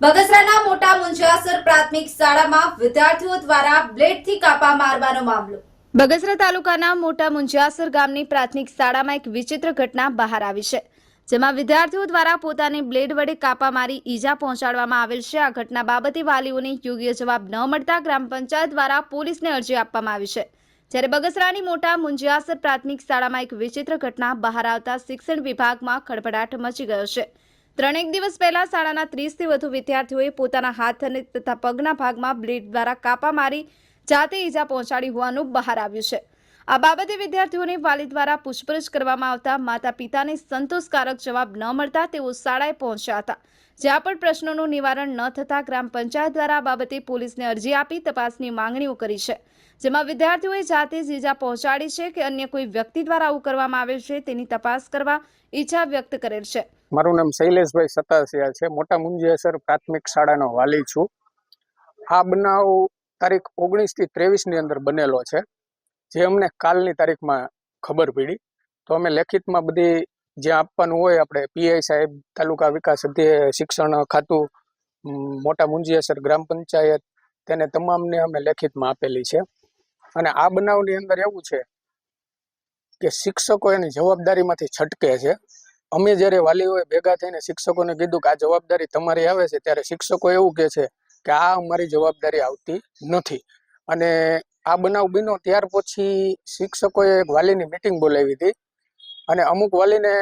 બગસરાના મોટા મુંજાસર પ્રાથમિક શાળામાં વિદ્યાર્થીઓ દ્વારા બ્લેડથી કાપા મારવાનો મામલો. બગસરા તાલુકાના મોટા મુંજાસર ગામની પ્રાથમિક શાળામાં એક વિચિત્ર ઘટના બહાર આવી છે, જેમાં વિદ્યાર્થીઓ દ્વારા પોતાની બ્લેડ વડે કાપા મારી ઈજા પહોંચાડવામાં આવેલ છે. આ ઘટના બાબતે વાલીઓને યોગ્ય જવાબ ન મળતા ગ્રામ પંચાયત દ્વારા પોલીસને અરજી આપવામાં આવી છે. જ્યારે બગસરાની મોટા મુંજિયાસર પ્રાથમિક શાળામાં એક વિચિત્ર ઘટના બહાર આવતા શિક્ષણ વિભાગમાં ખળભળાટ મચી ગયો છે. ત્રણેક દિવસ પહેલા શાળાના ત્રીસથી વધુ વિદ્યાર્થીઓએ પોતાના હાથ અને તથા પગના ભાગમાં બ્લેડ દ્વારા કાપા મારી જાતે ઈજા પહોંચાડી હોવાનું બહાર આવ્યું છે. આ બાબતે વિદ્યાર્થીઓને વાલી દ્વારા પૂછપરછ કરવામાં આવતા માતા પિતાને સંતોષકારક જવાબ ન મળતા તેઓ શાળાએ પહોંચ્યા હતા, જ્યાં પણ પ્રશ્નોનું નિવારણ ન થતા ગ્રામ પંચાયત દ્વારા આ બાબતે પોલીસને અરજી આપી તપાસની માંગણીઓ કરી છે, જેમાં વિદ્યાર્થીઓએ જાતે જ ઈજા પહોંચાડી છે કે અન્ય કોઈ વ્યક્તિ દ્વારા આવું કરવામાં આવેલ છે તેની તપાસ કરવા ઈચ્છા વ્યક્ત કરેલ છે. મારું નામ શૈલેષભાઈ સતાસિયા છે. મોટા મુંજેસર પ્રાથમિક શાળાનો વાલી છું. આ બનાવ તારીખ ઓગણીસથી ત્રેવીસની અંદર બનેલો છે. જે અમને કાલની તારીખમાં ખબર પડી, તો અમે લેખિતમાં બધી જે આપવાનું હોય આપણે પીઆઈ સાહેબ, તાલુકા વિકાસ શિક્ષણ ખાતું મોટા મુંજિયાસર ગ્રામ પંચાયત, તેને તમામને અમે લેખિતમાં આપેલી છે. અને આ બનાવની અંદર એવું છે કે શિક્ષકો એની જવાબદારીમાંથી છટકે છે. અમે જ્યારે વાલીઓએ ભેગા થઈને શિક્ષકોને કીધું કે આ જવાબદારી તમારી આવે છે, ત્યારે શિક્ષકો એવું કહે છે કે આ અમારી જવાબદારી આવતી નથી. અને આ બનાવ બન્યો ત્યાર પછી શિક્ષકોએ એક વાલીની મિટિંગ બોલાવી હતી. અને અમુક વાલીને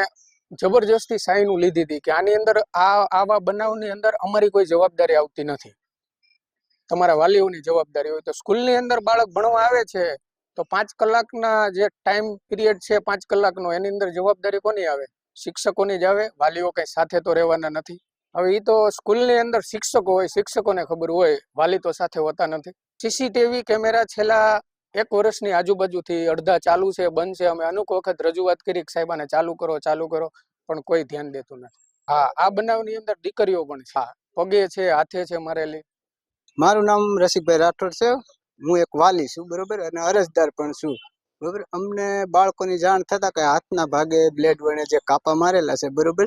જબરજસ્તી સાઈનું લીધી હતી કે આની અંદર આ, આવા બનાવની અંદર અમારી કોઈ જવાબદારી આવતી નથી. તમારા વાલીઓની જવાબદારી હોય તો સ્કૂલની અંદર બાળક ભણવા આવે છે તો પાંચ કલાકના જે ટાઈમ પિરિયડ છે પાંચ કલાકનો એની અંદર જવાબદારી કોની આવે? શિક્ષકોની જ આવે, વાલીઓ કઈ સાથે તો રહેવાના નથી. હવે એ તો સ્કૂલની અંદર શિક્ષકો હોય, શિક્ષકોને ખબર હોય વાલી તો સાથે હોતા નથી. સીસીટીવી કેમેરા છેલ્લા એક વર્ષની આજુબાજુથી અડધા ચાલુ છે, બંધ છે. અમે અનુક વખત રજૂઆત કરી સાહેબ આને ચાલુ કરો ચાલુ કરો, પણ કોઈ ધ્યાન દેતું નથી. હા, આ બનાવની અંદર દીકરીઓ પણ છે. પગે છે, હાથે છે મારેલી. મારું નામ રસિકભાઈ રાઠોડ છે. હું એક વાલી છું, બરોબર? અને અરજદાર પણ છું, બરોબર? અમને બાળકોની જાણ થતા કે હાથના ભાગે બ્લેડ વડે જે કાપા મારેલા છે, બરોબર?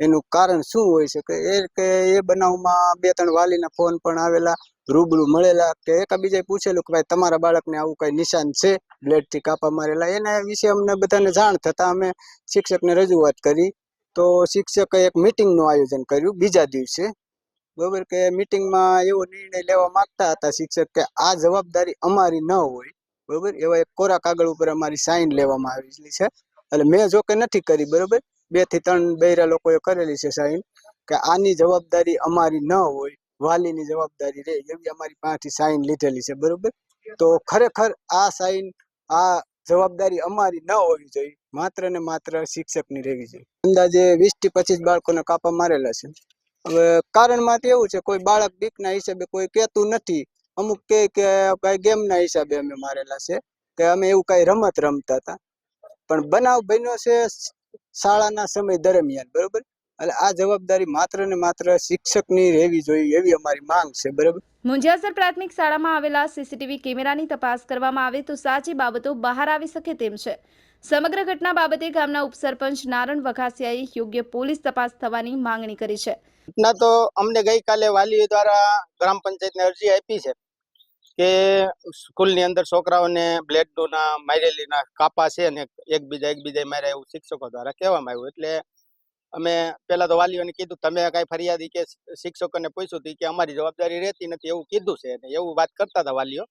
એનું કારણ શું હોય છે કે એ કે એ બનાવમાં બે ત્રણ વાલીના ફોન પણ આવેલા, રૂબરૂ મળેલા, કે એકાબીજાએ પૂછેલું કે ભાઈ તમારા બાળકને આવું કઈ નિશાન છે? બ્લેડથી કાપા મારેલા. એના વિશે અમને બધાને જાણ થતાં અમે શિક્ષકને રજૂઆત કરી. તો શિક્ષકે એક મિટિંગનું આયોજન કર્યું બીજા દિવસે. બરોબર કે મીટિંગમાં એવો નિર્ણય લેવા માંગતા હતા શિક્ષક કે આ જવાબદારી અમારી ન હોય. બરોબર? એવા એક કોરા કાગળ ઉપર અમારી સાઇન લેવામાં આવેલી છે. એટલે મેં જો કે નથી કરી, બરોબર? બેથી ત્રણ બૈરા લોકોએ કરેલી છે સાઈન કે આની જવાબદારી અમારી ન હોય, વાલીની જવાબદારી રહે એવી અમારી પાસેથી સાઈન લીધેલી છે, બરોબર? તો ખરેખર આ સાઈન આ જવાબદારી અમારી ન હોવી જોઈએ, માત્ર ને માત્ર શિક્ષકની રહેવી જોઈએ. અંદાજે વીસથી પચીસ બાળકોને કાપા મારેલા છે. હવે કારણમાંથી એવું છે, કોઈ બાળક બીકના હિસાબે કોઈ કહેતું નથી, અમુક કે કઈ ગેમના હિસાબે અમે મારેલા છે, કે અમે એવું કઈ રમત રમતા હતા. પણ બનાવ બન્યો છે શાળાના સમય દરમિયાન બરોબર? એટલે આ જવાબદારી માત્ર ને માત્ર શિક્ષકની રહેવી જોઈએ એવી અમારી માંગ છે બરોબર? મુંજિયાસર પ્રાથમિક શાળામાં આવેલા સીસીટીવી કેમેરાની તપાસ કરવામાં આવે તો સાચી બાબતો બહાર આવી શકે તેમ છે. સમગ્ર ઘટના બાબતે ગામના ઉપસરપંચ નારણ વઘાસિયાએ યોગ્ય પોલીસ તપાસ થવાની માંગણી કરી છે. ઘટના તો અમને ગઈકાલે વાલીઓ દ્વારા ગ્રામ પંચાયતને અરજી આપી છે. કે સ્કૂલની અંદર છોકરાઓને બ્લેડના મારેલીના કાપા છે અને એકબીજા એકબીજા માર્યા એવું શિક્ષકો દ્વારા કહેવામાં આવ્યું. એટલે અમે પેલા તો વાલીઓને કીધું, તમે કાંઈ ફરિયાદી કે શિક્ષકોને પૂછ્યું હતું કે અમારી જવાબદારી રહેતી નથી એવું કીધું છે. અને એવું વાત કરતા હતા વાલીઓ.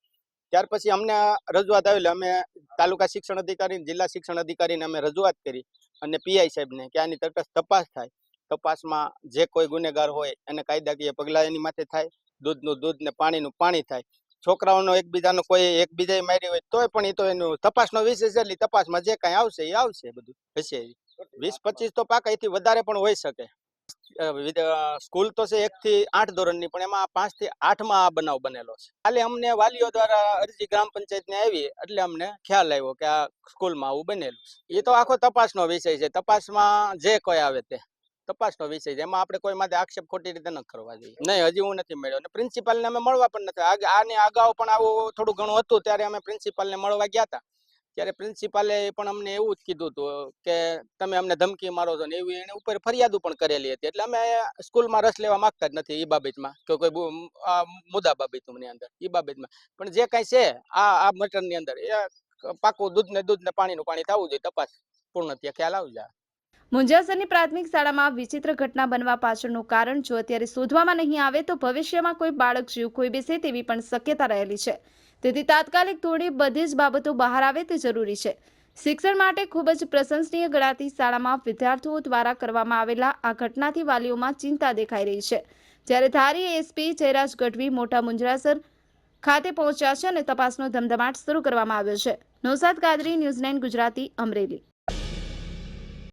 ત્યાર પછી અમને રજૂઆત આવેલી અમે તાલુકા શિક્ષણ અધિકારી જિલ્લા શિક્ષણ અધિકારીને અમે રજૂઆત કરી અને પીઆઈ સાહેબને કે આની તટસ્થ તપાસ થાય. તપાસમાં જે કોઈ ગુનેગાર હોય એને કાયદાકીય પગલાં એની માથે થાય. દૂધનું દૂધ ને પાણીનું પાણી થાય. છોકરાઓનો એકબીજાનો કોઈ એકબીજા મારી હોય તોય પણ એ તો એનું તપાસનો વિષય છે તપાસમાં જે કાંઈ આવશે એ આવશે બધું. હશે વીસ પચીસ તો પાકા એથી વધારે પણ હોઈ શકે. સ્કૂલ તો છે એક થી આઠ ધોરણની, પણ એમાં પાંચથી આઠમાં આ બનાવ બનેલો છે. કાલે અમને વાલીઓ દ્વારા અરજી ગ્રામ પંચાયતને આવી, એટલે અમને ખ્યાલ આવ્યો કે આ સ્કૂલમાં આવું બનેલું એ તો આખો તપાસનો વિષય છે. તપાસમાં જે કોઈ આવે તે. તપાસનો વિષય છે. એમાં આપણે કોઈ માટે આક્ષેપ ખોટી રીતે ન કરવા જોઈએ. નહીં, હજી હું નથી મળ્યો અને પ્રિન્સિપાલને અમે મળવા પણ નથી. આને અગાઉ પણ આવું થોડું ઘણું હતું ત્યારે અમે પ્રિન્સિપાલને મળવા ગયા હતા ત્યારે પ્રિન્સિપાલે પણ અમને એવું જ કીધું હતું કે તમે અમને ધમકી મારો છો ને એવી એને ઉપર ફરિયાદો પણ કરેલી હતી. એટલે અમે સ્કૂલમાં રસ લેવા માંગતા જ નથી એ બાબતમાં કે કોઈ મુદ્દા બાબતની અંદર. એ બાબતમાં. પણ જે કાંઈ છે, આ આ મટરની અંદર એ પાકું દૂધ ને દૂધ ને પાણીનું પાણી થવું જોઈએ તપાસ. પૂર્ણ ત્યાં ખ્યાલ આવજા. મુંજાસરની પ્રાથમિક શાળામાં વિચિત્ર ઘટના બનવા પાછળનું કારણ જો અત્યારે શોધવામાં નહીં આવે તો ભવિષ્યમાં કોઈ બાળક જીવ ખોઈ બેસે તેવી પણ શક્યતા રહેલી છે. તેથી તાત્કાલિક ધોરણે બધી જ બાબતો બહાર આવે તે જરૂરી છે. શિક્ષણ માટે ખૂબ જ પ્રશંસનીય ગણાતી શાળામાં વિદ્યાર્થીઓ દ્વારા કરવામાં આવેલા આ ઘટનાથી વાલીઓમાં ચિંતા દેખાઈ રહી છે. જ્યારે ધારી એસપી જયરાજ ગઢવી મોટા મુંજરાસર ખાતે પહોંચ્યા છે અને તપાસનો ધમધમાટ શરૂ કરવામાં આવ્યો છે. નૌસાદ કાદરી, ન્યૂઝ ગુજરાતી, અમરેલી.